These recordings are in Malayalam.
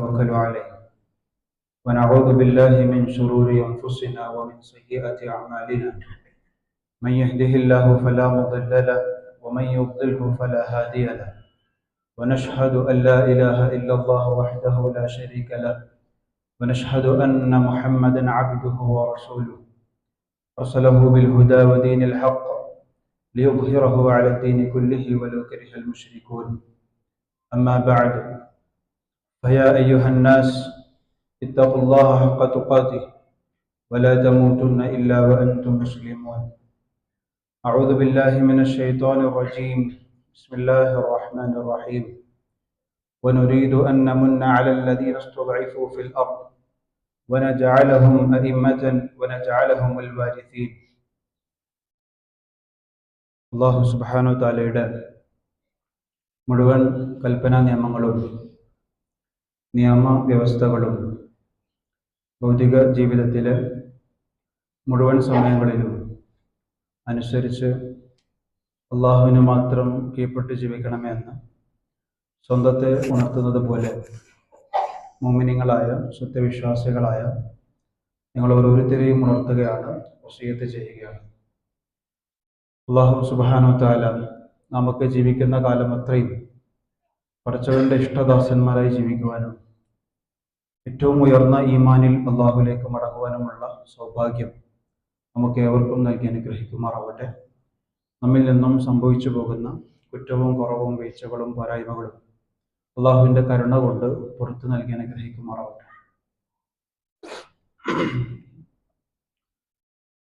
ونتوكل عليه. ونعوذ بالله من شرور أنفسنا ومن سيئات أعمالنا. من يهده الله فلا مضل له ومن يضلله فلا هادي له. ونشهد أن لا إله إلا الله وحده لا شريك له. ونشهد أن محمدا عبده ورسوله. أرسله بالهدى ودين الحق ليظهره على الدين كله ولو كره المشركون. أما بعد فيا أيها الناس اتقوا الله حق تقاته ولا تموتن إلا وأنتم مسلمون أعوذ بالله من الشيطان الرجيم بسم الله الرحمن الرحيم ونريد أن نمن على الذين استضعفوا في الأرض ونجعلهم أئمة ونجعلهم الوارثين അള്ളാഹു സുബാനു താലയുടെ മുഴുവൻ കൽപ്പനാ നിയമങ്ങളും നിയമ വ്യവസ്ഥകളും ഭൗതിക ജീവിതത്തിലെ മുഴുവൻ സമയങ്ങളിലും അനുസരിച്ച് അള്ളാഹുവിന് മാത്രം കീഴ്പ്പെട്ട് ജീവിക്കണമെന്ന് സ്വന്തത്തെ ഉണർത്തുന്നത് പോലെ മോമിനിങ്ങളായ സത്യവിശ്വാസികളായ നിങ്ങൾ ഓരോരുത്തരെയും ഉണർത്തുകയാണ് വസീയത്ത് ചെയ്യുകയാണ്. അള്ളാഹു സുബാനോ താല നമുക്ക് ജീവിക്കുന്ന കാലം അത്രയും പടച്ചവന്റെ ഇഷ്ടദാസന്മാരായി ജീവിക്കുവാനും ഏറ്റവും ഉയർന്ന ഈമാനിൽ അള്ളാഹുലേക്ക് മടങ്ങുവാനുമുള്ള സൗഭാഗ്യം നമുക്ക് ഏവർക്കും നൽകി അനുഗ്രഹിക്കുമാറാവട്ടെ. നമ്മിൽ നിന്നും സംഭവിച്ചു പോകുന്ന കുറ്റവും കുറവും വീഴ്ചകളും പോരായ്മകളും അള്ളാഹുവിന്റെ കരുണ കൊണ്ട് പുറത്തു നൽകി അനുഗ്രഹിക്കുമാറാവട്ടെ.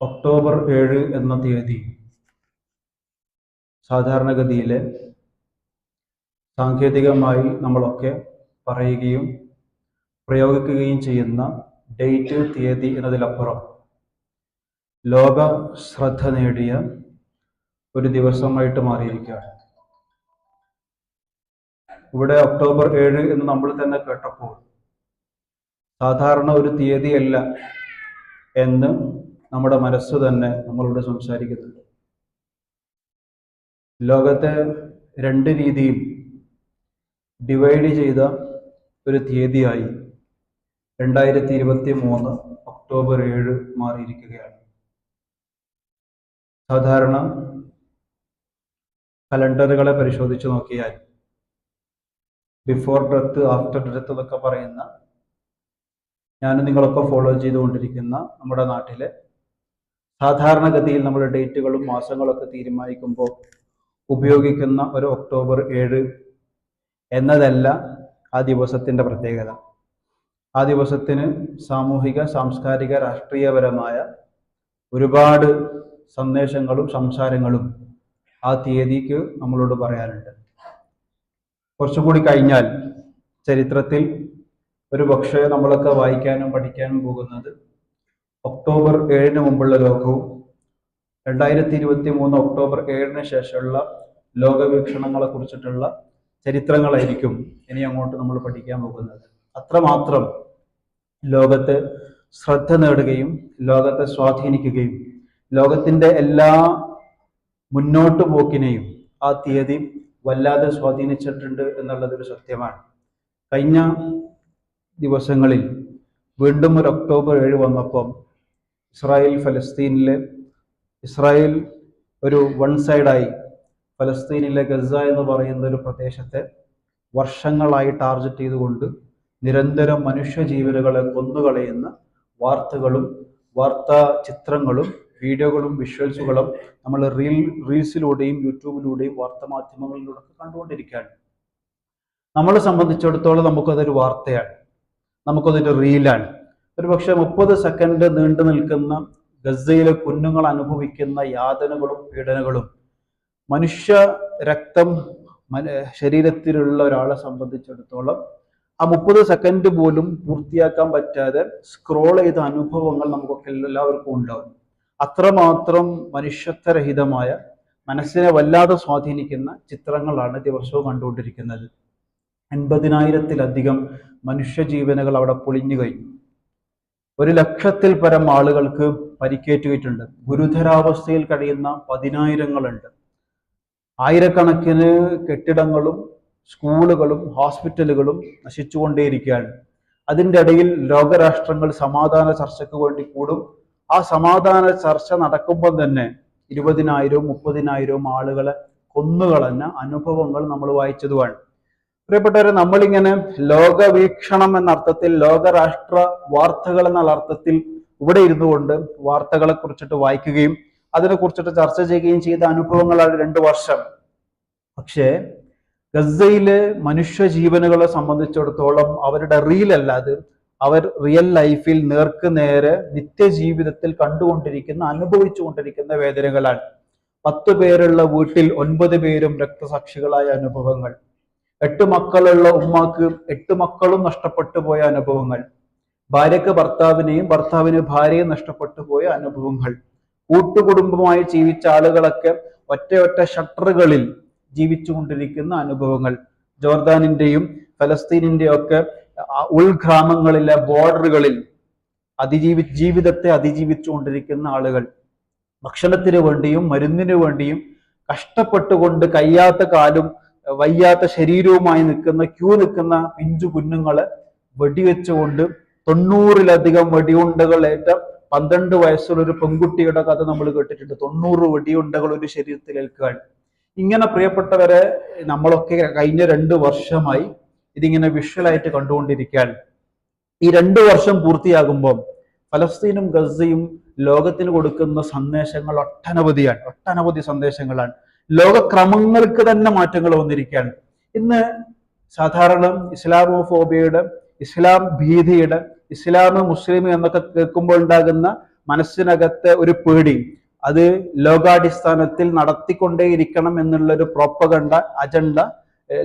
ഒക്ടോബർ ഏഴ് എന്ന തീയതി സാധാരണഗതിയിൽ സാങ്കേതികമായി നമ്മളൊക്കെ പറയുകയും പ്രയോഗിക്കുകയും ചെയ്യുന്ന ഡേറ്റ് തീയതി എന്നതിലപ്പുറം ലോക ശ്രദ്ധ നേടിയ ഒരു ദിവസമായിട്ട് മാറിയിരിക്കുകയാണ്. ഇവിടെ ഒക്ടോബർ ഏഴ് എന്ന് നമ്മൾ തന്നെ കേട്ടപ്പോൾ സാധാരണ ഒരു തീയതിയല്ല എന്ന് നമ്മുടെ മനസ്സ് തന്നെ നമ്മളോട് സംസാരിക്കുന്നുണ്ട്. ലോകത്തെ രണ്ട് രീതിയിൽ ഡിവൈഡ് ചെയ്ത ഒരു തീയതിയായി രണ്ടായിരത്തി ഇരുപത്തി മൂന്ന് ഒക്ടോബർ ഏഴ് മാറിയിരിക്കുകയാണ്. സാധാരണ കലണ്ടറുകളെ പരിശോധിച്ച് നോക്കിയാൽ ബിഫോർ ഡെത്ത് ആഫ്റ്റർ ഡെത്ത് എന്നൊക്കെ പറയുന്ന ഞാൻ നിങ്ങളൊക്കെ ഫോളോ ചെയ്തുകൊണ്ടിരിക്കുന്ന നമ്മുടെ നാട്ടിലെ സാധാരണഗതിയിൽ നമ്മൾ ഡേറ്റുകളും മാസങ്ങളൊക്കെ തീരുമാനിക്കുമ്പോൾ ഉപയോഗിക്കുന്ന ഒരു ഒക്ടോബർ ഏഴ് എന്നതല്ല ആ ദിവസത്തിന്റെ പ്രത്യേകത. ആ ദിവസത്തിന് സാമൂഹിക സാംസ്കാരിക രാഷ്ട്രീയപരമായ ഒരുപാട് സന്ദേശങ്ങളും സംസാരങ്ങളും ആ തീയതിക്ക് നമ്മളോട് പറയാനുണ്ട്. കുറച്ചുകൂടി കഴിഞ്ഞാൽ ചരിത്രത്തിൽ ഒരു പക്ഷേ നമ്മളൊക്കെ വായിക്കാനും പഠിക്കാനും പോകുന്നത് ഒക്ടോബർ ഏഴിന് മുമ്പുള്ള ലോകവും രണ്ടായിരത്തി ഇരുപത്തി മൂന്ന് ഒക്ടോബർ ഏഴിന് ശേഷമുള്ള ലോകവീക്ഷണങ്ങളെ കുറിച്ചിട്ടുള്ള ചരിത്രങ്ങളായിരിക്കും ഇനി അങ്ങോട്ട് നമ്മൾ പഠിക്കാൻ പോകുന്നത്. അത്രമാത്രം ലോകത്ത് ശ്രദ്ധ നേടുകയും ലോകത്തെ സ്വാധീനിക്കുകയും ലോകത്തിന്റെ എല്ലാ മുന്നോട്ട് പോക്കിനെയും ആ തീയതി വല്ലാതെ സ്വാധീനിച്ചിട്ടുണ്ട് എന്നുള്ളതൊരു സത്യമാണ്. കഴിഞ്ഞ ദിവസങ്ങളിൽ വീണ്ടും ഒരു ഒക്ടോബർ ഏഴ് വന്നപ്പം ഇസ്രായേൽ ഫലസ്തീനിലെ ഇസ്രായേൽ ഒരു വൺ സൈഡായി ഫലസ്തീനിലെ ഗസ എന്ന് പറയുന്ന ഒരു പ്രദേശത്തെ വർഷങ്ങളായി ടാർഗറ്റ് ചെയ്തുകൊണ്ട് നിരന്തരം മനുഷ്യജീവനുകളെ കൊന്നുകളയുന്ന വാർത്തകളും വാർത്താ ചിത്രങ്ങളും വീഡിയോകളും വിഷ്വൽസുകളും നമ്മൾ റീൽ റീൽസിലൂടെയും യൂട്യൂബിലൂടെയും വാർത്താമാധ്യമങ്ങളിലൂടെ ഒക്കെ കണ്ടുകൊണ്ടിരിക്കുകയാണ്. നമ്മളെ സംബന്ധിച്ചിടത്തോളം നമുക്കതൊരു വാർത്തയാണ്. നമുക്കതൊരു റീലാണ്. ഒരു പക്ഷെ മുപ്പത് സെക്കൻഡ് നീണ്ടു നിൽക്കുന്ന ഗസയിലെ കുഞ്ഞുങ്ങൾ അനുഭവിക്കുന്ന യാതനകളും പീഡനങ്ങളും മനുഷ്യ രക്തം ശരീരത്തിലുള്ള ഒരാളെ സംബന്ധിച്ചിടത്തോളം ആ മുപ്പത് സെക്കൻഡ് പോലും പൂർത്തിയാക്കാൻ പറ്റാതെ സ്ക്രോൾ ചെയ്ത അനുഭവങ്ങൾ നമുക്കൊക്കെ എല്ലാവർക്കും ഉണ്ടാവും. അത്രമാത്രം മനുഷ്യത്വരഹിതമായ മനസ്സിനെ വല്ലാതെ സ്വാധീനിക്കുന്ന ചിത്രങ്ങളാണ് ദിവസവും കണ്ടുകൊണ്ടിരിക്കുന്നത്. എൺപതിനായിരത്തിലധികം മനുഷ്യജീവനുകൾ അവിടെ പൊളിഞ്ഞു കഴിഞ്ഞു. ഒരു ലക്ഷത്തിൽ പരം ആളുകൾക്ക് പരിക്കേറ്റുകയിട്ടുണ്ട്. ഗുരുതരാവസ്ഥയിൽ കഴിയുന്ന പതിനായിരങ്ങളുണ്ട്. ആയിരക്കണക്കിന് കെട്ടിടങ്ങളും സ്കൂളുകളും ഹോസ്പിറ്റലുകളും നശിച്ചുകൊണ്ടേയിരിക്കുകയാണ്. അതിന്റെ ഇടയിൽ ലോകരാഷ്ട്രങ്ങൾ സമാധാന ചർച്ചയ്ക്ക് വേണ്ടി കൂടും. ആ സമാധാന ചർച്ച നടക്കുമ്പോൾ തന്നെ ഇരുപതിനായിരവും മുപ്പതിനായിരവും ആളുകളെ കൊന്നുകളഞ്ഞ അനുഭവങ്ങൾ നമ്മൾ വായിച്ചതുമാണ്. പ്രിയപ്പെട്ടവരെ നമ്മളിങ്ങനെ ലോകവീക്ഷണം എന്ന അർത്ഥത്തിൽ ലോകരാഷ്ട്ര വാർത്തകൾ എന്നുള്ള അർത്ഥത്തിൽ ഇവിടെ ഇരുന്നു കൊണ്ട് വാർത്തകളെ കുറിച്ചിട്ട് വായിക്കുകയും അതിനെ കുറിച്ചിട്ട് ചർച്ച ചെയ്യുകയും ചെയ്ത അനുഭവങ്ങളാണ് രണ്ടു വർഷം. പക്ഷേ ഗസയിലെ മനുഷ്യ ജീവനുകളെ സംബന്ധിച്ചിടത്തോളം അവരുടെ റിയൽ അല്ലാതെ അവർ റിയൽ ലൈഫിൽ നേർക്ക് നേരെ നിത്യജീവിതത്തിൽ കണ്ടുകൊണ്ടിരിക്കുന്ന അനുഭവിച്ചുകൊണ്ടിരിക്കുന്ന വേദനകളാണ്. പത്ത് പേരുള്ള വീട്ടിൽ ഒൻപത് പേരും രക്തസാക്ഷികളായ അനുഭവങ്ങൾ. എട്ട് മക്കളുള്ള ഉമ്മാക്ക് എട്ട് മക്കളും നഷ്ടപ്പെട്ടു പോയ അനുഭവങ്ങൾ. ഭാര്യക്ക് ഭർത്താവിനെയും ഭർത്താവിന് ഭാര്യയും നഷ്ടപ്പെട്ടു പോയ അനുഭവങ്ങൾ. കൂട്ടുകുടുംബമായി ജീവിച്ച ആളുകളൊക്കെ ഒറ്റ ഒറ്റ ഷട്ടറുകളിൽ ജീവിച്ചുകൊണ്ടിരിക്കുന്ന അനുഭവങ്ങൾ. ജോർദാനിന്റെയും ഫലസ്തീനിന്റെയും ഒക്കെ ഉൾഗ്രാമങ്ങളിലെ ബോർഡറുകളിൽ അതിജീവി ജീവിതത്തെ അതിജീവിച്ചുകൊണ്ടിരിക്കുന്ന ആളുകൾ. ഭക്ഷണത്തിന് വേണ്ടിയും മരുന്നിനു വേണ്ടിയും കഷ്ടപ്പെട്ടുകൊണ്ട് കയ്യാത്ത കാലും വയ്യാത്ത ശരീരവുമായി നിൽക്കുന്ന ക്യൂ നിൽക്കുന്ന പിഞ്ചു കുഞ്ഞുങ്ങളെ വെടിവെച്ചുകൊണ്ട് തൊണ്ണൂറിലധികം വെടിയുണ്ടകൾ ഏറ്റ പന്ത്രണ്ട് വയസ്സുള്ള ഒരു പെൺകുട്ടിയുടെ കഥ നമ്മൾ കേട്ടിട്ടുണ്ട്. തൊണ്ണൂറ് വെടിയുണ്ടകൾ ഒരു ശരീരത്തിൽ ഏൽക്കുകയാണ് ഇങ്ങനെ പ്രിയപ്പെട്ടവരെ നമ്മളൊക്കെ കഴിഞ്ഞ രണ്ട് വർഷമായി ഇതിങ്ങനെ വിഷ്വലായിട്ട് കണ്ടുകൊണ്ടിരിക്കുകയാണ് ഈ രണ്ട് വർഷം പൂർത്തിയാകുമ്പോൾ ഫലസ്തീനും ഗസയും ലോകത്തിന് കൊടുക്കുന്ന സന്ദേശങ്ങൾ ഒട്ടനവധിയാണ്. ഒട്ടനവധി സന്ദേശങ്ങളാണ്. ലോകക്രമങ്ങൾക്ക് തന്നെ മാറ്റങ്ങൾ വന്നിരിക്കുകയാണ്. ഇന്ന് സാധാരണ ഇസ്ലാമോഫോബിയയുടെ ഇസ്ലാം ഭീതിയുടെ ഇസ്ലാം മുസ്ലിം എന്നൊക്കെ കേൾക്കുമ്പോൾ ഉണ്ടാകുന്ന മനസ്സിനകത്തെ ഒരു പേടി. അത് ലോകാടിസ്ഥാനത്തിൽ നടത്തിക്കൊണ്ടേയിരിക്കണം എന്നുള്ള ഒരു പ്രോപ്പകണ്ട അജണ്ട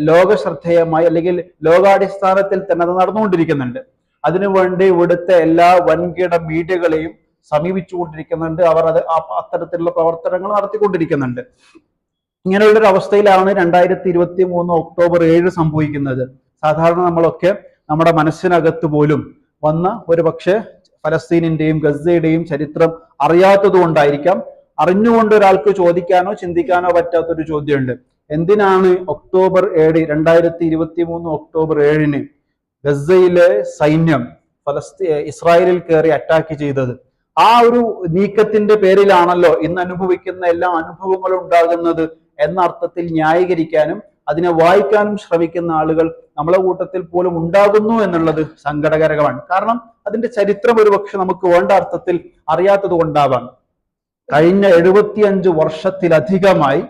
ലോക ശ്രദ്ധേയമായി അല്ലെങ്കിൽ ലോകാടിസ്ഥാനത്തിൽ തന്നെ അത് നടന്നുകൊണ്ടിരിക്കുന്നുണ്ട്. അതിനുവേണ്ടി ഇവിടുത്തെ എല്ലാ വൻകിട മീഡിയകളെയും സമീപിച്ചുകൊണ്ടിരിക്കുന്നുണ്ട്. അവർ അത് അത്തരത്തിലുള്ള പ്രവർത്തനങ്ങൾ നടത്തിക്കൊണ്ടിരിക്കുന്നുണ്ട്. ഇങ്ങനെയുള്ള ഒരു അവസ്ഥയിലാണ് രണ്ടായിരത്തി ഇരുപത്തി മൂന്ന് ഒക്ടോബർ ഏഴ് സംഭവിക്കുന്നത്. സാധാരണ നമ്മളൊക്കെ നമ്മുടെ മനസ്സിനകത്ത് പോലും വന്ന ഒരു പക്ഷേ ഫലസ്തീനിന്റെയും ഗസയുടെയും ചരിത്രം അറിയാത്തത് കൊണ്ടായിരിക്കാം അറിഞ്ഞുകൊണ്ട് ഒരാൾക്ക് ചോദിക്കാനോ ചിന്തിക്കാനോ പറ്റാത്തൊരു ചോദ്യമുണ്ട്. എന്തിനാണ് ഒക്ടോബർ ഏഴ് രണ്ടായിരത്തി ഇരുപത്തി മൂന്ന് ഒക്ടോബർ ഏഴിന് ഗസയിലെ സൈന്യം ഫലസ്തീ ഇസ്രായേലിൽ കയറി അറ്റാക്ക് ചെയ്തത്? ആ ഒരു നീക്കത്തിന്റെ പേരിലാണല്ലോ ഇന്ന് അനുഭവിക്കുന്ന എല്ലാ അനുഭവങ്ങളും ഉണ്ടാകുന്നത് എന്ന അർത്ഥത്തിൽ ന്യായീകരിക്കാനും അതിനെ വായിക്കാനും ശ്രമിക്കുന്ന ആളുകൾ നമ്മളെ കൂട്ടത്തിൽ പോലും ഉണ്ടാകുന്നു എന്നുള്ളത് സങ്കടകരമാണ്. കാരണം അതിന്റെ ചരിത്രം ഒരുപക്ഷെ നമുക്ക് വേണ്ട അർത്ഥത്തിൽ അറിയാത്തത് കൊണ്ടാവാം. കഴിഞ്ഞ എഴുപത്തിയഞ്ച് വർഷത്തിലധികമായി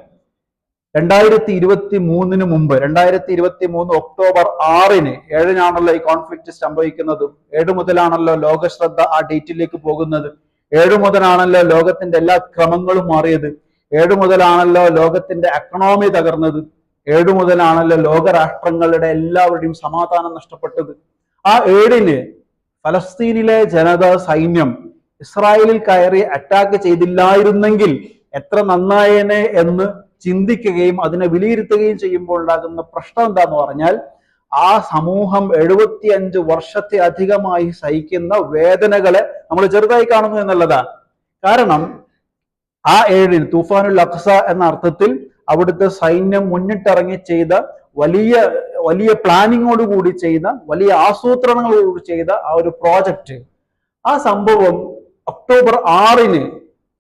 രണ്ടായിരത്തി ഇരുപത്തി മൂന്നിന് മുമ്പ് രണ്ടായിരത്തി ഇരുപത്തി മൂന്ന് ഒക്ടോബർ ആറിന് ഏഴിനാണല്ലോ ഈ കോൺഫ്ലിക്റ്റ് സംഭവിക്കുന്നത്. ഏഴ് മുതലാണല്ലോ ലോകശ്രദ്ധ ആ ഡേറ്റിലേക്ക് പോകുന്നത്. ഏഴ് മുതലാണല്ലോ ലോകത്തിന്റെ എല്ലാ ക്രമങ്ങളും മാറിയത്. ഏഴ് മുതലാണല്ലോ ലോകത്തിന്റെ എക്കണോമി തകർന്നത്. ഏഴു മുതലാണല്ലോ ലോകരാഷ്ട്രങ്ങളുടെ എല്ലാവരുടെയും സമാധാനം നഷ്ടപ്പെട്ടത്. ആ ഏഴിന് ഫലസ്തീനിലെ ജനത സൈന്യം ഇസ്രായേലിൽ കയറി അറ്റാക്ക് ചെയ്തില്ലായിരുന്നെങ്കിൽ എത്ര നന്നായേനെ എന്ന് ചിന്തിക്കുകയും അതിനെ വിലയിരുത്തുകയും ചെയ്യുമ്പോൾ ഉണ്ടാകുന്ന പ്രശ്നം എന്താന്ന് പറഞ്ഞാൽ ആ സമൂഹം എഴുപത്തി അഞ്ച് വർഷത്തെ അധികമായി സഹിക്കുന്ന വേദനകളെ നമ്മൾ ചെറുതായി കാണുന്നു എന്നുള്ളതാണ് കാരണം ആ ഏഴിൽ തൂഫാനുൽ അഖ്സ എന്ന അർത്ഥത്തിൽ അവിടുത്തെ സൈന്യം മുന്നിട്ടിറങ്ങി ചെയ്ത വലിയ വലിയ പ്ലാനിങ്ങോട് കൂടി ചെയ്ത വലിയ ആസൂത്രണങ്ങളോട് ചെയ്ത ആ ഒരു പ്രോജക്റ്റ് ആ സംഭവം ഒക്ടോബർ ആറിന്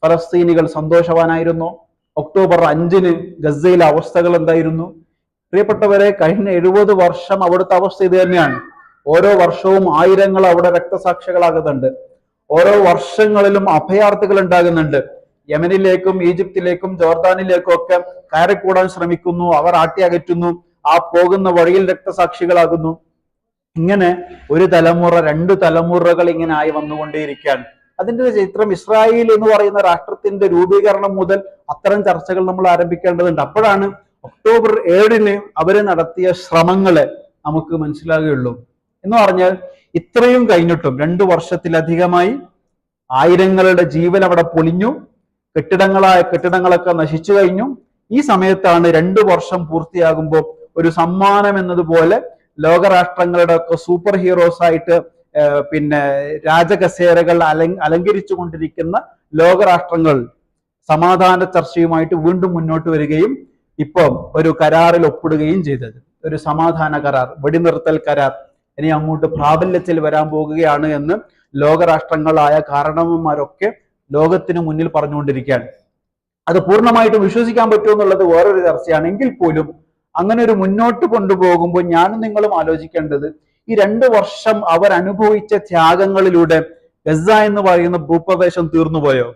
ഫലസ്തീനികൾ സന്തോഷവാനായിരുന്നു. ഒക്ടോബർ അഞ്ചിന് ഗസയിലെ അവസ്ഥകൾ എന്തായിരുന്നു? പ്രിയപ്പെട്ടവരെ കഴിഞ്ഞ എഴുപത് വർഷം അവിടുത്തെ അവസ്ഥ ഇത് തന്നെയാണ്. ഓരോ വർഷവും ആയിരങ്ങൾ അവിടെ രക്തസാക്ഷികളാകുന്നുണ്ട്. ഓരോ വർഷങ്ങളിലും അഭയാർത്ഥികൾ ഉണ്ടാകുന്നുണ്ട്. യമനിലേക്കും ഈജിപ്തിലേക്കും ജോർദാനിലേക്കും ഒക്കെ കയറിക്കൂടാൻ ശ്രമിക്കുന്നു. അവർ ആട്ടിയകറ്റുന്നു. ആ പോകുന്ന വഴിയിൽ രക്തസാക്ഷികളാകുന്നു. ഇങ്ങനെ ഒരു തലമുറ രണ്ട് തലമുറകൾ ഇങ്ങനെ ആയി വന്നുകൊണ്ടേയിരിക്കുകയാണ്. അതിന്റെ ഒരു ചിത്രം ഇസ്രായേൽ എന്ന് പറയുന്ന രാഷ്ട്രത്തിന്റെ രൂപീകരണം മുതൽ അത്തരം ചർച്ചകൾ നമ്മൾ ആരംഭിക്കേണ്ടതുണ്ട്. അപ്പോഴാണ് ഒക്ടോബർ ഏഴിന് അവർ നടത്തിയ ശ്രമങ്ങളെ നമുക്ക് മനസ്സിലാകുകയുള്ളൂ. എന്ന് പറഞ്ഞാൽ ഇത്രയും കഴിഞ്ഞിട്ടും രണ്ടു വർഷത്തിലധികമായി ആയിരങ്ങളുടെ ജീവൻ അവിടെ പൊളിഞ്ഞു കെട്ടിടങ്ങളായ കെട്ടിടങ്ങളൊക്കെ നശിച്ചു കഴിഞ്ഞു. ഈ സമയത്താണ് രണ്ടു വർഷം പൂർത്തിയാകുമ്പോൾ ഒരു സമ്മാനം എന്നതുപോലെ ലോകരാഷ്ട്രങ്ങളുടെ ഒക്കെ സൂപ്പർ ഹീറോസ് ആയിട്ട് പിന്നെ രാജകസേരകൾ അല അലങ്കരിച്ചു കൊണ്ടിരിക്കുന്ന ലോകരാഷ്ട്രങ്ങൾ സമാധാന ചർച്ചയുമായിട്ട് വീണ്ടും മുന്നോട്ട് വരികയും ഇപ്പം ഒരു കരാറിൽ ഒപ്പിടുകയും ചെയ്തത്. ഒരു സമാധാന കരാർ വെടിനിർത്തൽ കരാർ. ഇനി അങ്ങോട്ട് പ്രാബല്യത്തിൽ വരാൻ പോകുകയാണ് എന്ന് ലോകരാഷ്ട്രങ്ങളായ കാരണവന്മാരൊക്കെ ലോകത്തിന് മുന്നിൽ പറഞ്ഞുകൊണ്ടിരിക്കുകയാണ്. അത് പൂർണമായിട്ടും വിശ്വസിക്കാൻ പറ്റുമെന്നുള്ളത് വേറൊരു ചർച്ചയാണ്. എങ്കിൽ പോലും അങ്ങനെ ഒരു മുന്നോട്ട് കൊണ്ടുപോകുമ്പോൾ ഞാനും നിങ്ങളും ആലോചിക്കേണ്ടത് ഈ രണ്ട് വർഷം അവർ അനുഭവിച്ച ത്യാഗങ്ങളിലൂടെ ഗസ എന്ന് പറയുന്ന ഭൂപ്രദേശം തീർന്നുപോയോ?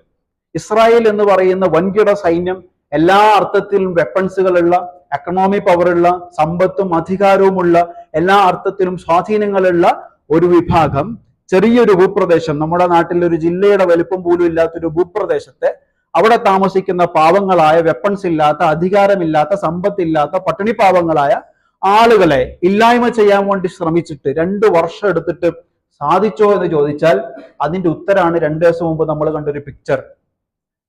ഇസ്രായേൽ എന്ന് പറയുന്ന വൻകിട സൈന്യം എല്ലാ അർത്ഥത്തിലും വെപ്പൺസുകളുള്ള എക്കണോമി പവറുള്ള സമ്പത്തും അധികാരവുമുള്ള എല്ലാ അർത്ഥത്തിലും സ്വാധീനങ്ങളുള്ള ഒരു വിഭാഗം ചെറിയൊരു ഭൂപ്രദേശം നമ്മുടെ നാട്ടിൽ ഒരു ജില്ലയുടെ വലിപ്പം പോലും ഇല്ലാത്തൊരു ഭൂപ്രദേശത്തെ അവിടെ താമസിക്കുന്ന പാവങ്ങളായ വെപ്പൺസ് ഇല്ലാത്ത അധികാരമില്ലാത്ത സമ്പത്തില്ലാത്ത പട്ടിണി പാവങ്ങളായ ആളുകളെ ഇല്ലായ്മ ചെയ്യാൻ വേണ്ടി ശ്രമിച്ചിട്ട് രണ്ട് വർഷം എടുത്തിട്ട് സാധിച്ചോ എന്ന് ചോദിച്ചാൽ അതിന്റെ ഉത്തരാണ് രണ്ടു ദിവസം മുമ്പ് നമ്മൾ കണ്ടൊരു പിക്ചർ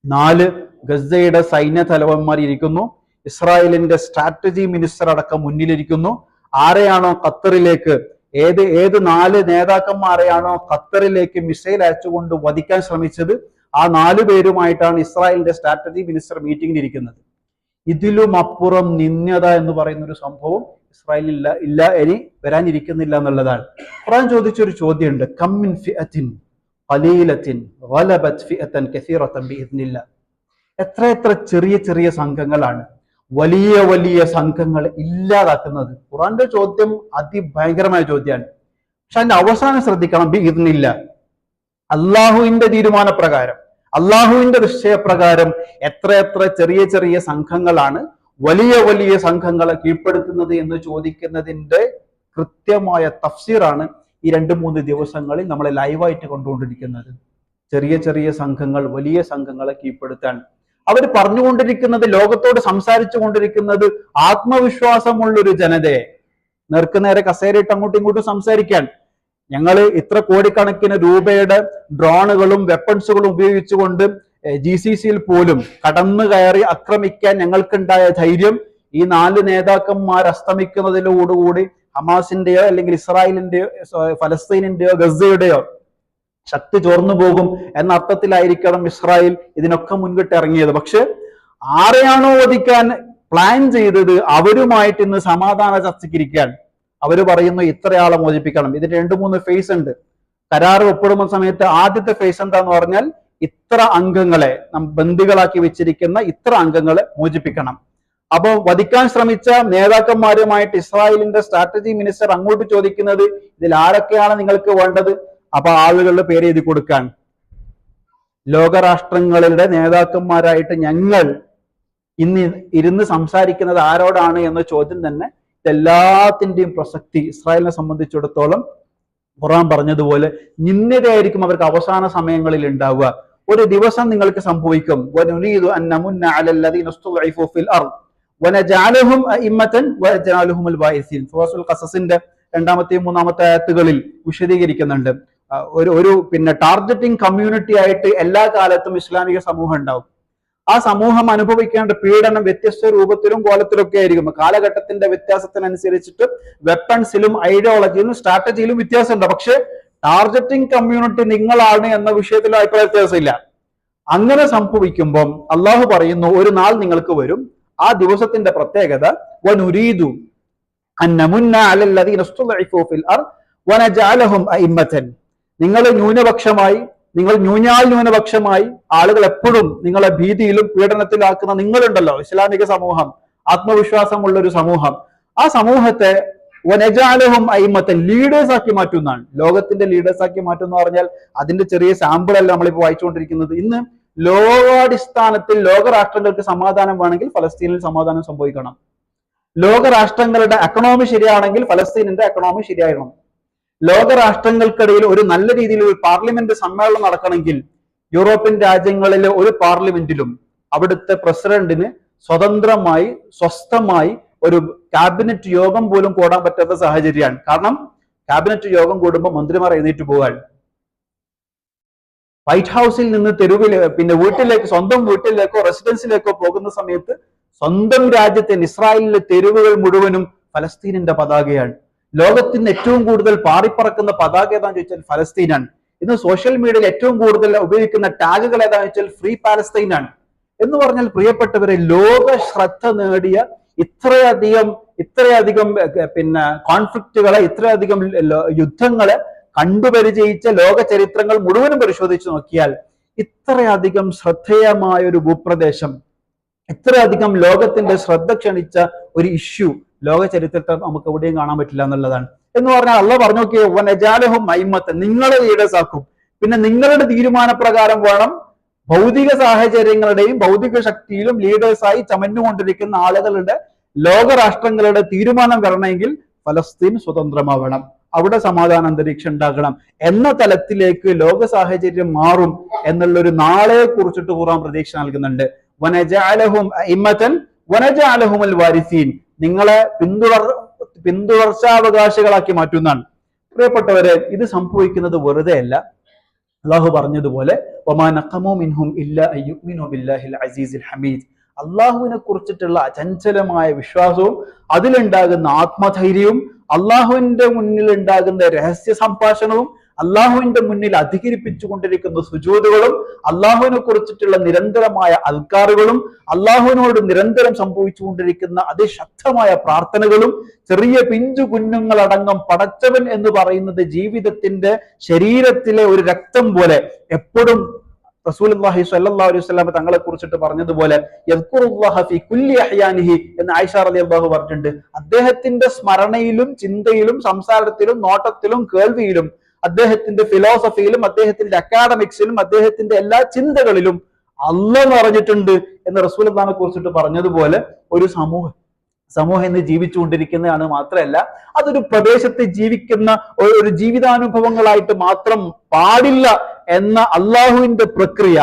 നാല് ഗസയുടെ സൈന്യ തലവന്മാർ ഇരിക്കുന്നു. ഇസ്രായേലിന്റെ സ്ട്രാറ്റജി മിനിസ്റ്റർ അടക്കം മുന്നിലിരിക്കുന്നു. ആരെയാണോ ഖത്തറിലേക്ക് ഏത് ഏത് നാല് നേതാക്കന്മാരെയാണോ ഖത്തറിലേക്ക് മിസൈൽ അയച്ചുകൊണ്ട് വധിക്കാൻ ശ്രമിച്ചത്? ആ നാല് പേരുമായിട്ടാണ് ഇസ്രായേലിന്റെ സ്ട്രാറ്റജി മിനിസ്റ്റർ മീറ്റിംഗിൽ ഇരിക്കുന്നത്. ഇതിലും അപ്പുറം നിന്യത എന്ന് പറയുന്ന ഒരു സംഭവം ഇസ്രായേലിൽ ഇല്ല ഇല്ല ഇനി വരാനിരിക്കുന്നില്ല എന്നുള്ളതാണ്. ഖുറാൻ ചോദിച്ചൊരു ചോദ്യമുണ്ട്. കമ്മിൻ ഫിഅത്തിൻ? ഖലീലത്തിൻ? ഫിഅത്തൻ എത്ര എത്ര ചെറിയ ചെറിയ സംഘങ്ങളാണ്. വലിയ വലിയ സംഘങ്ങൾ ഇല്ലാതാക്കുന്നത്. ഖുറാന്റെ ചോദ്യം അതിഭയങ്കരമായ ചോദ്യമാണ്. പക്ഷെ അതിന്റെ അവസാനം ശ്രദ്ധിക്കണം ബിഇദ്നില്ല. അള്ളാഹുവിന്റെ തീരുമാനപ്രകാരം അള്ളാഹുവിന്റെ നിശ്ചയപ്രകാരം എത്ര ചെറിയ ചെറിയ സംഘങ്ങളാണ് വലിയ വലിയ സംഘങ്ങളെ കീഴ്പ്പെടുത്തുന്നത് എന്ന് ചോദിക്കുന്നതിന്റെ കൃത്യമായ തഫ്സീറാണ് ഈ രണ്ട് മൂന്ന് ദിവസങ്ങളിൽ നമ്മളെ ലൈവായിട്ട് കൊണ്ടുകൊണ്ടിരിക്കുന്നത്. ചെറിയ ചെറിയ സംഘങ്ങൾ വലിയ സംഘങ്ങളെ കീഴ്പ്പെടുത്താൻ. അവർ പറഞ്ഞുകൊണ്ടിരിക്കുന്നത് ലോകത്തോട് സംസാരിച്ചു കൊണ്ടിരിക്കുന്നത് ആത്മവിശ്വാസമുള്ളൊരു ജനതയെ. നേർക്കുനേരെ കസേരയിട്ട് അങ്ങോട്ടും ഇങ്ങോട്ടും സംസാരിക്കാൻ. ഞങ്ങൾ ഇത്ര കോടിക്കണക്കിന് രൂപയുടെ ഡ്രോണുകളും വെപ്പൺസുകളും ഉപയോഗിച്ചുകൊണ്ട് ജി സി സിയിൽ പോലും കടന്നു കയറി ആക്രമിക്കാൻ ഞങ്ങൾക്കുണ്ടായ ധൈര്യം ഈ നാല് നേതാക്കന്മാർ അസ്തമിക്കുന്നതിലോടുകൂടി ഹമാസിന്റെയോ അല്ലെങ്കിൽ ഇസ്രായേലിന്റെയോ ഫലസ്തീനിന്റെയോ ഗസയുടെയോ ശക്തി ചോർന്നു പോകും എന്ന അർത്ഥത്തിലായിരിക്കണം ഇസ്രായേൽ ഇതിനൊക്കെ മുൻകിട്ട് ഇറങ്ങിയത്. പക്ഷെ ആരെയാണോ വധിക്കാൻ പ്ലാൻ ചെയ്തത് അവരുമായിട്ട് ഇന്ന് സമാധാന ചർച്ചയ്ക്കിരിക്കാൻ അവർ പറയുന്നു ഇത്രയാളെ മോചിപ്പിക്കണം. ഇതിന് രണ്ട് മൂന്ന് ഫേസ് ഉണ്ട്. കരാർ ഒപ്പിടുന്ന സമയത്ത് ആദ്യത്തെ ഫേസ് എന്താന്ന് പറഞ്ഞാൽ ഇത്ര അംഗങ്ങളെ ബന്ദികളാക്കി വെച്ചിരിക്കുന്ന ഇത്ര അംഗങ്ങളെ മോചിപ്പിക്കണം. അപ്പോൾ വധിക്കാൻ ശ്രമിച്ച നേതാക്കന്മാരുമായിട്ട് ഇസ്രായേലിന്റെ സ്ട്രാറ്റജി മിനിസ്റ്റർ അങ്ങോട്ട് ചോദിക്കുന്നത് ഇതിൽ ആരൊക്കെയാണ് നിങ്ങൾക്ക് വേണ്ടത്? അപ്പൊ ആളുകളുടെ പേര് എഴുതി കൊടുക്കാൻ. ലോകരാഷ്ട്രങ്ങളുടെ നേതാക്കന്മാരായിട്ട് ഞങ്ങൾ ഇന്ന് ഇരുന്ന് സംസാരിക്കുന്നത് ആരോടാണ് എന്ന ചോദ്യം തന്നെ എല്ലാത്തിന്റെയും പ്രസക്തി ഇസ്രായേലിനെ സംബന്ധിച്ചിടത്തോളം ഖുറാൻ പറഞ്ഞതുപോലെ നിന്നതായിരിക്കും അവർക്ക് അവസാന സമയങ്ങളിൽ ഉണ്ടാവുക. ഒരു ദിവസം നിങ്ങൾക്ക് സംഭവിക്കും. രണ്ടാമത്തെയും മൂന്നാമത്തെ ആയത്തുകളിൽ വിശദീകരിക്കുന്നുണ്ട്. ഒരു ഒരു പിന്നെ ടാർഗറ്റിംഗ് കമ്മ്യൂണിറ്റി ആയിട്ട് എല്ലാ കാലത്തും ഇസ്ലാമിക സമൂഹം ഉണ്ടാവും. ആ സമൂഹം അനുഭവിക്കേണ്ട പീഡനം വ്യത്യസ്ത രൂപത്തിലും കോലത്തിലും ഒക്കെ ആയിരിക്കും. കാലഘട്ടത്തിന്റെ വ്യത്യാസത്തിനനുസരിച്ചിട്ട് വെപ്പൺസിലും ഐഡിയോളജിയിലും സ്ട്രാറ്റജിയിലും വ്യത്യാസമുണ്ട്. പക്ഷെ ടാർഗറ്റിംഗ് കമ്മ്യൂണിറ്റി നിങ്ങളാണ് എന്ന വിഷയത്തിൽ അഭിപ്രായ വ്യത്യാസമില്ല. അങ്ങനെ സംഭവിക്കുമ്പം അള്ളാഹു പറയുന്നു ഒരു നാൾ നിങ്ങൾക്ക് വരും. ആ ദിവസത്തിന്റെ പ്രത്യേകത വനുരീതു അന്നമുന്ന ഫിൽ അർ വനജഅലഹും അഇമ്മതൻ നിങ്ങൾ ന്യൂനപക്ഷമായി നിങ്ങൾ ന്യൂനാൽ ന്യൂനപക്ഷമായി ആളുകൾ എപ്പോഴും നിങ്ങളെ ഭീതിയിലും പീഡനത്തിലാക്കുന്ന നിങ്ങളുണ്ടല്ലോ ഇസ്ലാമിക സമൂഹം ആത്മവിശ്വാസമുള്ള ഒരു സമൂഹം. ആ സമൂഹത്തെ വനജാലഹും അയിമത്തെ ലീഡേഴ്സ് ആക്കി മാറ്റുന്നതാണ്. ലോകത്തിന്റെ ലീഡേഴ്സ് ആക്കി മാറ്റുന്ന പറഞ്ഞാൽ അതിന്റെ ചെറിയ സാമ്പിൾ അല്ല നമ്മളിപ്പോൾ വായിച്ചുകൊണ്ടിരിക്കുന്നത്. ഇന്ന് ലോകാടിസ്ഥാനത്തിൽ ലോകരാഷ്ട്രങ്ങൾക്ക് സമാധാനം വേണമെങ്കിൽ ഫലസ്തീനിൽ സമാധാനം സംഭവിക്കണം. ലോകരാഷ്ട്രങ്ങളുടെ എക്കണോമി ശരിയാണെങ്കിൽ ഫലസ്തീനിന്റെ എക്കണോമി ശരിയാകണം ലോകരാഷ്ട്രങ്ങൾക്കിടയിൽ ഒരു നല്ല രീതിയിൽ ഒരു പാർലമെന്റ് സമ്മേളനം നടക്കണമെങ്കിൽ യൂറോപ്യൻ രാജ്യങ്ങളിലെ ഒരു പാർലമെന്റിലും അവിടുത്തെ പ്രസിഡന്റിന് സ്വതന്ത്രമായി സ്വസ്ഥമായി ഒരു ക്യാബിനറ്റ് യോഗം പോലും കൂടാൻ പറ്റാത്ത സാഹചര്യമാണ്. കാരണം ക്യാബിനറ്റ് യോഗം കൂടുമ്പോൾ മന്ത്രിമാർ എഴുന്നേറ്റ് പോകാൻ. വൈറ്റ് ഹൗസിൽ നിന്ന് തെരുവിൽ പിന്നെ വീട്ടിലേക്ക് സ്വന്തം വീട്ടിലേക്കോ റെസിഡൻസിലേക്കോ പോകുന്ന സമയത്ത് സ്വന്തം രാജ്യത്തെ ഇസ്രായേലിലെ തെരുവുകൾ മുഴുവനും ഫലസ്തീനിന്റെ പതാകയാണ്. ലോകത്തിന് ഏറ്റവും കൂടുതൽ പാറിപ്പറക്കുന്ന പതാക ഏതാന്ന് ചോദിച്ചാൽ ഫലസ്തീനാണ്. ഇന്ന് സോഷ്യൽ മീഡിയയിൽ ഏറ്റവും കൂടുതൽ ഉപയോഗിക്കുന്ന ടാഗുകൾ ഏതാന്ന് വെച്ചാൽ ഫ്രീ പാലസ്തീനാണ്. എന്ന് പറഞ്ഞാൽ പ്രിയപ്പെട്ടവരെ ലോക ശ്രദ്ധ നേടിയ ഇത്രയധികം ഇത്രയധികം പിന്നെ കോൺഫ്ലിക്റ്റുകളെ ഇത്രയധികം യുദ്ധങ്ങളെ കണ്ടുപരിചയിച്ച ലോക ചരിത്രങ്ങൾ മുഴുവനും പരിശോധിച്ചു നോക്കിയാൽ ഇത്രയധികം ശ്രദ്ധേയമായ ഒരു ഭൂപ്രദേശം ഇത്രയധികം ലോകത്തിന്റെ ശ്രദ്ധ ക്ഷണിച്ച ഒരു ഇഷ്യൂ ലോക ചരിത്രത്തെ നമുക്ക് എവിടെയും കാണാൻ പറ്റില്ല എന്നുള്ളതാണ്. എന്ന് പറഞ്ഞാൽ അള്ള പറഞ്ഞു നോക്കിയേ വനജാലഹും മൈമത്ത് നിങ്ങളെ ഈടസാക്കും പിന്നെ നിങ്ങളുടെ തീരുമാനപ്രകാരം വേണം ഭൗതിക സാഹചര്യങ്ങളുടെയും ഭൗതിക ശക്തിയിലും ലീഡേഴ്സായി ചമഞ്ഞുകൊണ്ടിരിക്കുന്ന ആളുകളുടെ ലോകരാഷ്ട്രങ്ങളുടെ തീരുമാനം വരണമെങ്കിൽ ഫലസ്തീൻ സ്വതന്ത്രമാവണം. അവിടെ സമാധാന അന്തരീക്ഷം ഉണ്ടാകണം. എന്ന തലത്തിലേക്ക് ലോക സാഹചര്യം മാറും എന്നുള്ള ഒരു നാളെ കുറിച്ചിട്ട് കുറാൻ പ്രതീക്ഷ നൽകുന്നുണ്ട്. വനജാലഹും വനജാലഹുമൽ വാരിസീൻ. നിങ്ങളെ പിന്തുടർ പിന്തുടർച്ചാവകാശികളാക്കി മാറ്റുന്നതാണ്. പ്രിയപ്പെട്ടവരെ ഇത് സംഭവിക്കുന്നത് വെറുതെ അല്ല. അള്ളാഹു പറഞ്ഞതുപോലെ ഹമീദ്. അള്ളാഹുവിനെ കുറിച്ചിട്ടുള്ള അചഞ്ചലമായ വിശ്വാസവും അതിലുണ്ടാകുന്ന ആത്മധൈര്യവും അള്ളാഹുവിന്റെ മുന്നിൽ ഉണ്ടാകുന്ന രഹസ്യ സംഭാഷണവും അള്ളാഹുവിന്റെ മുന്നിൽ അധികരിപ്പിച്ചു കൊണ്ടിരിക്കുന്ന സുജൂതുകളും അള്ളാഹുവിനെ കുറിച്ചിട്ടുള്ള നിരന്തരമായ അൽക്കാറുകളും അള്ളാഹുവിനോട് നിരന്തരം സംഭവിച്ചുകൊണ്ടിരിക്കുന്ന അതിശക്തമായ പ്രാർത്ഥനകളും ചെറിയ പിഞ്ചു കുഞ്ഞുങ്ങളടങ്കം പടച്ചവൻ എന്ന് പറയുന്നത് ജീവിതത്തിന്റെ ശരീരത്തിലെ ഒരു രക്തം പോലെ എപ്പോഴും റസൂലുള്ളാഹി സ്വല്ലല്ലാഹു അലൈഹി തങ്ങളെ കുറിച്ചിട്ട് പറഞ്ഞതുപോലെ എന്ന് ആയിഷ റളിയല്ലാഹു പറഞ്ഞിട്ടുണ്ട്. അദ്ദേഹത്തിന്റെ സ്മരണയിലും ചിന്തയിലും സംസാരത്തിലും നോട്ടത്തിലും കേൾവിയിലും അദ്ദേഹത്തിന്റെ ഫിലോസഫിയിലും അദ്ദേഹത്തിന്റെ അക്കാഡമിക്സിലും അദ്ദേഹത്തിന്റെ എല്ലാ ചിന്തകളിലും അല്ല പറഞ്ഞിട്ടുണ്ട് എന്ന് റസൂലുള്ളാഹിനെ കുറിച്ചിട്ട് പറഞ്ഞതുപോലെ ഒരു സമൂഹം സമൂഹം ഇന്ന് ജീവിച്ചുകൊണ്ടിരിക്കുന്നതാണ് മാത്രമല്ല അതൊരു പ്രദേശത്ത് ജീവിക്കുന്ന ഒരു ജീവിതാനുഭവങ്ങളായിട്ട് മാത്രം പാടില്ല എന്ന അള്ളാഹുവിന്റെ പ്രക്രിയ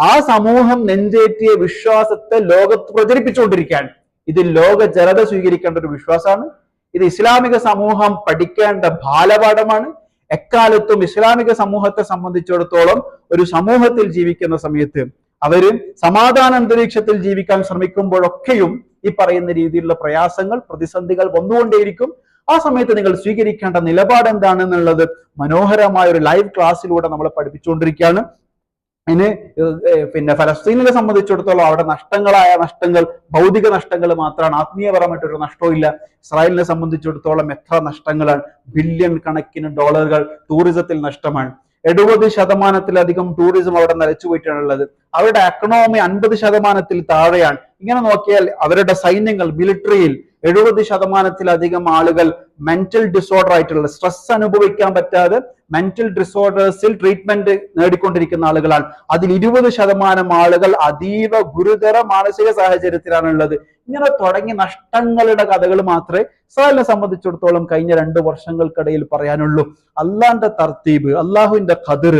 ആ സമൂഹം നെഞ്ചേറ്റിയ വിശ്വാസത്തെ ലോകത്ത് പ്രചരിപ്പിച്ചുകൊണ്ടിരിക്കുകയാണ്. ഇത് ലോക ജനത സ്വീകരിക്കേണ്ട ഒരു വിശ്വാസമാണ്. ഇത് ഇസ്ലാമിക സമൂഹം പഠിക്കേണ്ട ബാലപാഠമാണ്. എക്കാലത്തും ഇസ്ലാമിക സമൂഹത്തെ സംബന്ധിച്ചിടത്തോളം ഒരു സമൂഹത്തിൽ ജീവിക്കുന്ന സമയത്ത് അവർ സമാധാന അന്തരീക്ഷത്തിൽ ജീവിക്കാൻ ശ്രമിക്കുമ്പോഴൊക്കെയും ഈ പറയുന്ന രീതിയിലുള്ള പ്രയാസങ്ങൾ പ്രതിസന്ധികൾ വന്നുകൊണ്ടേയിരിക്കും. ആ സമയത്ത് നിങ്ങൾ സ്വീകരിക്കേണ്ട നിലപാട് എന്താണെന്നുള്ളത് മനോഹരമായ ഒരു ലൈവ് ക്ലാസ്സിലൂടെ നമ്മൾ പഠിപ്പിച്ചുകൊണ്ടിരിക്കുകയാണ്. ഏർ പിന്നെ ഫലസ്തീനിനെ സംബന്ധിച്ചിടത്തോളം അവിടെ നഷ്ടങ്ങളായ നഷ്ടങ്ങൾ ഭൗതിക നഷ്ടങ്ങൾ മാത്രമാണ്. ആത്മീയപരമായിട്ടൊരു നഷ്ടവും ഇല്ല. ഇസ്രായേലിനെ സംബന്ധിച്ചിടത്തോളം എത്ര നഷ്ടങ്ങളാണ്. ബില്യൺ കണക്കിന് ഡോളറുകൾ ടൂറിസത്തിൽ നഷ്ടമാണ്. എഴുപത് ശതമാനത്തിലധികം ടൂറിസം അവിടെ നിലച്ചു പോയിട്ടാണുള്ളത് അവരുടെ എക്കണോമി അൻപത് ശതമാനത്തിൽ താഴെയാണ്. ഇങ്ങനെ നോക്കിയാൽ അവരുടെ സൈന്യങ്ങൾ മിലിറ്ററിയിൽ എഴുപത് ശതമാനത്തിലധികം ആളുകൾ മെന്റൽ ഡിസോർഡർ ആയിട്ടുള്ള സ്ട്രെസ് അനുഭവിക്കാൻ പറ്റാതെ മെന്റൽ ഡിസോർഡേഴ്സിൽ ട്രീറ്റ്മെന്റ് നേടിക്കൊണ്ടിരിക്കുന്ന ആളുകളാണ്. അതിൽ ഇരുപത് ശതമാനം ആളുകൾ അതീവ ഗുരുതര മാനസിക സാഹചര്യത്തിലാണുള്ളത്. ഇങ്ങനെ തുടങ്ങി നഷ്ടങ്ങളുടെ കഥകൾ മാത്രമേ ഇസ്രായേലിനെ സംബന്ധിച്ചിടത്തോളം കഴിഞ്ഞ രണ്ട് വർഷങ്ങൾക്കിടയിൽ പറയാനുള്ളൂ. അള്ളാന്റെ തർത്തീബ് അള്ളാഹുവിന്റെ ഖദർ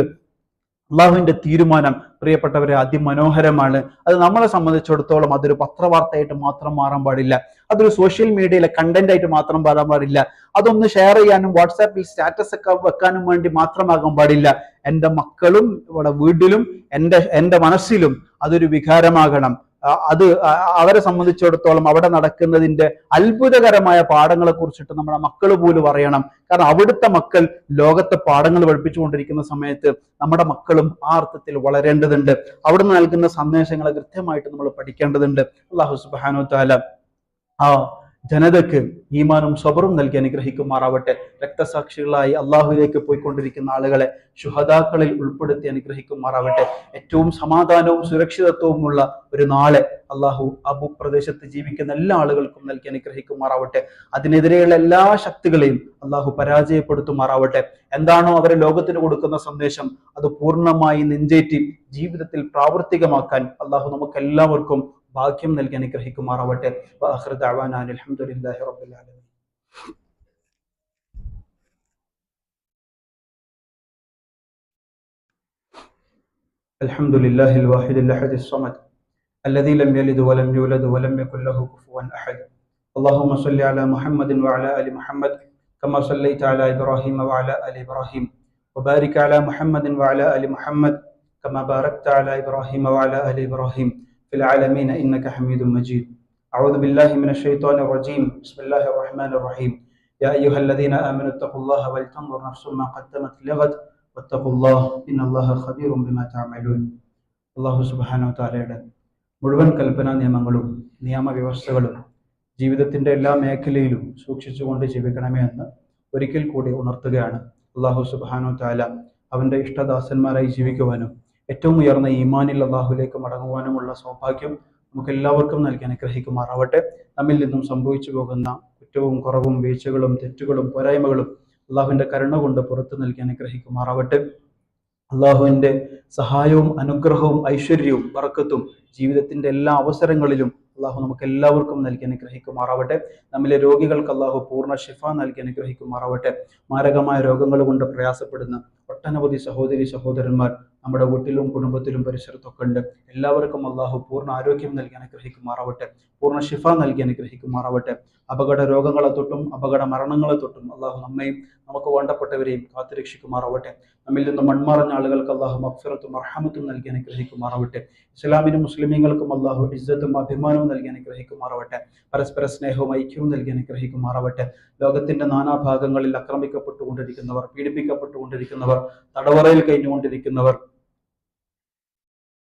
അള്ളാഹുവിന്റെ തീരുമാനം. പ്രിയപ്പെട്ടവരെ അതിമനോഹരമാണ്. അത് നമ്മളെ സംബന്ധിച്ചിടത്തോളം അതൊരു പത്രവാർത്തയായിട്ട് മാത്രം മാറാൻ പാടില്ല. അതൊരു സോഷ്യൽ മീഡിയയിലെ കണ്ടന്റ് ആയിട്ട് മാത്രം പാടാൻ പാടില്ല. അതൊന്ന് ഷെയർ ചെയ്യാനും വാട്സാപ്പിൽ സ്റ്റാറ്റസ് ഒക്കെ വെക്കാനും വേണ്ടി മാത്രമാകാൻ പാടില്ല. എന്റെ മക്കളും ഇവിടെ വീട്ടിലും എന്റെ എന്റെ മനസ്സിലും അതൊരു വികാരമാകണം. അത് അവരെ സംബന്ധിച്ചിടത്തോളം അവിടെ നടക്കുന്നതിന്റെ അത്ഭുതകരമായ പാഠങ്ങളെ കുറിച്ചിട്ട് നമ്മുടെ മക്കൾ പോലും അറിയണം. കാരണം അവിടുത്തെ മക്കൾ ലോകത്തെ പാഠങ്ങൾ പഠിപ്പിച്ചുകൊണ്ടിരിക്കുന്ന സമയത്ത് നമ്മുടെ മക്കളും ആ അർത്ഥത്തിൽ വളരേണ്ടതുണ്ട്. അവിടുന്ന് നൽകുന്ന സന്ദേശങ്ങളെ കൃത്യമായിട്ട് നമ്മൾ പഠിക്കേണ്ടതുണ്ട്. അള്ളാഹു സുബാനു താല ആ ജനതയ്ക്ക് ഈമാനും സ്വബറും നൽകി അനുഗ്രഹിക്കുമാറാവട്ടെ. രക്തസാക്ഷികളായി അള്ളാഹുവിലേക്ക് പോയിക്കൊണ്ടിരിക്കുന്ന ആളുകളെ ശുഹദാക്കളിൽ ഉൾപ്പെടുത്തി അനുഗ്രഹിക്കുമാറാവട്ടെ. ഏറ്റവും സമാധാനവും സുരക്ഷിതത്വവുമുള്ള ഒരു നാളെ അള്ളാഹു അബു പ്രദേശത്ത് ജീവിക്കുന്ന എല്ലാ ആളുകൾക്കും നൽകി അനുഗ്രഹിക്കുമാറാവട്ടെ. അതിനെതിരെയുള്ള എല്ലാ ശക്തികളെയും അള്ളാഹു പരാജയപ്പെടുത്തുമാറാവട്ടെ. എന്താണോ അവരെ ലോകത്തിന് കൊടുക്കുന്ന സന്ദേശം അത് പൂർണമായി നെഞ്ചേറ്റി ജീവിതത്തിൽ പ്രാവർത്തികമാക്കാൻ അള്ളാഹു നമുക്ക് എല്ലാവർക്കും ഭാഗ്യം നൽകി അനുഗ്രഹിക്കുമാറാവട്ടെ വാഹിർ ദഅവാന അനിൽ ഹംദുലില്ലാഹി റബ്ബിൽ ആലമീൻ الحمد لله الواحد الأحد الصمد الذي لم يلد ولم يولد ولم يكن له كفوا أحد اللهم صل على محمد وعلى آل محمد كما صليت على إبراهيم وعلى آل إبراهيم وبارك على محمد وعلى آل محمد كما باركت على إبراهيم وعلى آل إبراهيم في العالمين إنك حميد مجيد أعوذ بالله من الشيطان الرجيم بسم الله الرحمن الرحيم يا أيها الذين آمنوا اتقوا الله ولتنظر نفس ما قدمت لغد واتقوا الله إن الله خبير بما تعملون അള്ളാഹു സുബാനോ താലയുടെ മുഴുവൻ കൽപ്പനാ നിയമങ്ങളും നിയമവ്യവസ്ഥകളും ജീവിതത്തിന്റെ എല്ലാ മേഖലയിലും സൂക്ഷിച്ചുകൊണ്ട് ജീവിക്കണമേ എന്ന് ഒരിക്കൽ കൂടി ഉണർത്തുകയാണ് അള്ളാഹു സുബാനു താല അവന്റെ ഇഷ്ടദാസന്മാരായി ജീവിക്കുവാനും ഏറ്റവും ഉയർന്ന ഈമാനിൽ അള്ളാഹുലേക്ക് മടങ്ങുവാനുമുള്ള സൗഭാഗ്യം നമുക്ക് എല്ലാവർക്കും നൽകി അനുഗ്രഹിക്കുമാറാവട്ടെ. നമ്മിൽ നിന്നും സംഭവിച്ചു പോകുന്ന കുറ്റവും കുറവും വീഴ്ചകളും തെറ്റുകളും പോരായ്മകളും അള്ളാഹുവിന്റെ കരുണ കൊണ്ട് പുറത്തു നൽകി അനുഗ്രഹിക്കുമാറാവട്ടെ. അള്ളാഹുവിന്റെ സഹായവും അനുഗ്രഹവും ഐശ്വര്യവും വറക്കത്തും ജീവിതത്തിന്റെ എല്ലാ അവസരങ്ങളിലും അള്ളാഹു നമുക്ക് എല്ലാവർക്കും നൽകി അനുഗ്രഹിക്കുമാറാവട്ടെ. നമ്മിലെ രോഗികൾക്ക് അള്ളാഹു പൂർണ ശിഫ നൽകി അനുഗ്രഹിക്കുമാറാവട്ടെ. മാരകമായ രോഗങ്ങൾ കൊണ്ട് പ്രയാസപ്പെടുന്ന ഒട്ടനവധി സഹോദരി സഹോദരന്മാർ നമ്മുടെ വീട്ടിലും കുടുംബത്തിലും പരിസരത്തൊക്കെ ഉണ്ട്. എല്ലാവർക്കും അള്ളാഹു പൂർണ ആരോഗ്യം നൽകി അനുഗ്രഹിക്കുമാറാവട്ടെ. പൂർണ ഷിഫ നൽകി അനുഗ്രഹിക്കുമാറാവട്ടെ. അപകട രോഗങ്ങളെ തൊട്ടും അപകട മരണങ്ങളെ തൊട്ടും അള്ളാഹു നമ്മയും നമുക്ക് വേണ്ടപ്പെട്ടവരെയും കാത്തുരക്ഷിക്കുമാറാവട്ടെ. നമ്മിൽ നിന്ന് മൺമറഞ്ഞ ആളുകൾക്ക് അള്ളാഹു മഫ്ഫിറത്തും അർഹമത്തും നൽകി അനുഗ്രഹിക്കുമാറാവട്ടെ. ഇസ്ലാമിനും മുസ്ലിമീങ്ങൾക്കും അള്ളാഹു ഇജ്ജത്തും അഭിമാനവും നൽകി അനുഗ്രഹിക്കുമാറാവട്ടെ. പരസ്പര സ്നേഹവും ഐക്യവും നൽകി അനുഗ്രഹിക്കുമാറാവട്ടെ. ലോകത്തിന്റെ നാനാഭാഗങ്ങളിൽ ആക്രമിക്കപ്പെട്ടുകൊണ്ടിരിക്കുന്നവർ പീഡിപ്പിക്കപ്പെട്ടുകൊണ്ടിരിക്കുന്നവർ തടവറയിൽ കഴിഞ്ഞുകൊണ്ടിരിക്കുന്നവർ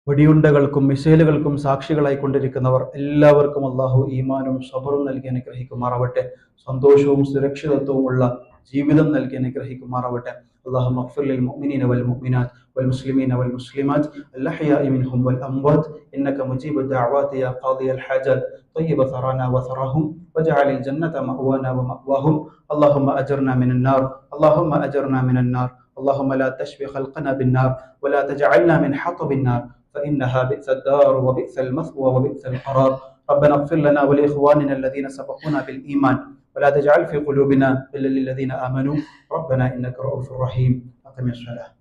വെടിയുണ്ടകൾക്കും മിസൈലുകൾക്കും സാക്ഷികളായി കൊണ്ടിരിക്കുന്നവർ എല്ലാവർക്കും അള്ളാഹു ഈമാനും സബറും നൽകി അനുഗ്രഹിക്കുമാറാവട്ടെ സന്തോഷവും സുരക്ഷിതത്വവുമുള്ള ജീവിതം നൽകി അനുഗ്രഹിക്കുമാറാവട്ടെ اللهم اغفر للمؤمنين والمؤمنات والمسلمين والمسلمات الأحياء منهم والأموات إنك مجيب الدعوات يا قاضي الحاجات طيب ثرانا وثراهم واجعل الجنة مأوانا ومأواهم اللهم أجرنا من النار اللهم أجرنا من النار اللهم لا تشفي خلقنا بالنار ولا تجعلنا من حطب النار فإنها بئس الدار وبئس المثوى وبئس القرار. ربنا اغفر لنا ولإخواننا الذين سبقونا بالإيمان. ولا تجعل في قلوبنا إلا للذين آمنوا. ربنا إنك رؤوف رحيم. أقم الصلاة.